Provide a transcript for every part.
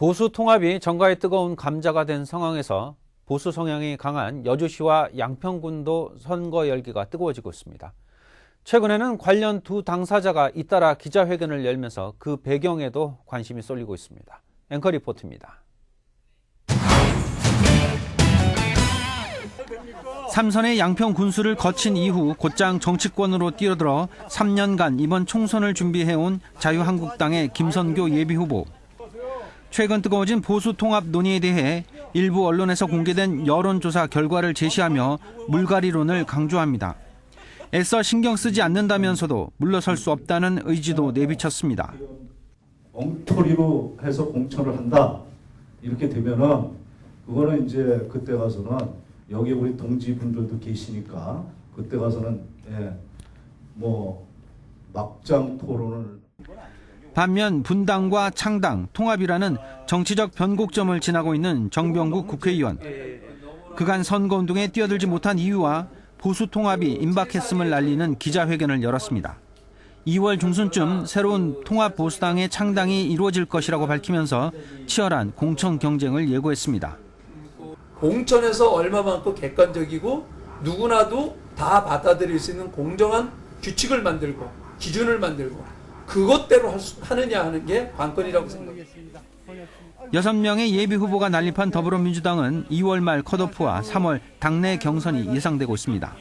보수 통합이 정가의 뜨거운 감자가 된 상황에서 보수 성향이 강한 여주시와 양평군도 선거 열기가 뜨거워지고 있습니다. 최근에는 관련 두 당사자가 잇따라 기자회견을 열면서 그 배경에도 관심이 쏠리고 있습니다. 앵커 리포트입니다. 삼선의 양평 군수를 거친 이후 곧장 정치권으로 뛰어들어 3년간 이번 총선을 준비해온 자유한국당의 김선교 예비후보. 최근 뜨거워진 보수 통합 논의에 대해 일부 언론에서 공개된 여론조사 결과를 제시하며 물갈이론을 강조합니다. 애써 신경 쓰지 않는다면서도 물러설 수 없다는 의지도 내비쳤습니다. 엉터리로 해서 공천을 한다 이렇게 되면은 그거는 이제 그때 가서는 여기 우리 동지분들도 계시니까 그때 가서는 예, 뭐 막장 토론을 반면 분당과 창당, 통합이라는 정치적 변곡점을 지나고 있는 정병국 국회의원. 그간 선거운동에 뛰어들지 못한 이유와 보수 통합이 임박했음을 알리는 기자회견을 열었습니다. 2월 중순쯤 새로운 통합 보수당의 창당이 이루어질 것이라고 밝히면서 치열한 공천 경쟁을 예고했습니다. 공천에서 얼마만큼 객관적이고 누구나도 다 받아들일 수 있는 공정한 규칙을 만들고 기준을 만들고 그것대로 하느냐 하는 게 관건이라고 생각합니다. 6명의 예비 후보가 난립한 더불어민주당은 2월 말 컷오프와 3월 당내 경선이 예상되고 있습니다.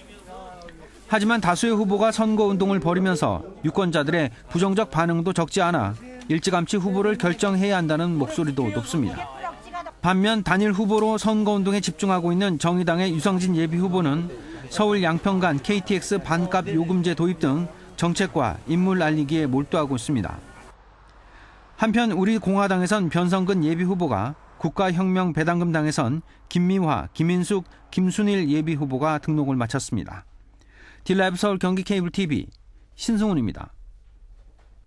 하지만 다수의 후보가 선거 운동을 벌이면서 유권자들의 부정적 반응도 적지 않아 일찌감치 후보를 결정해야 한다는 목소리도 높습니다. 반면 단일 후보로 선거 운동에 집중하고 있는 정의당의 유성진 예비 후보는 서울 양평 간 KTX 반값 요금제 도입 등 정책과 인물 알리기에 몰두하고 있습니다. 한편 우리 공화당에선 변성근 예비 후보가 국가혁명 배당금 당에선 김미화, 김인숙, 김순일 예비 후보가 등록을 마쳤습니다. 딜라이브 서울 경기 케이블 TV 신승훈입니다.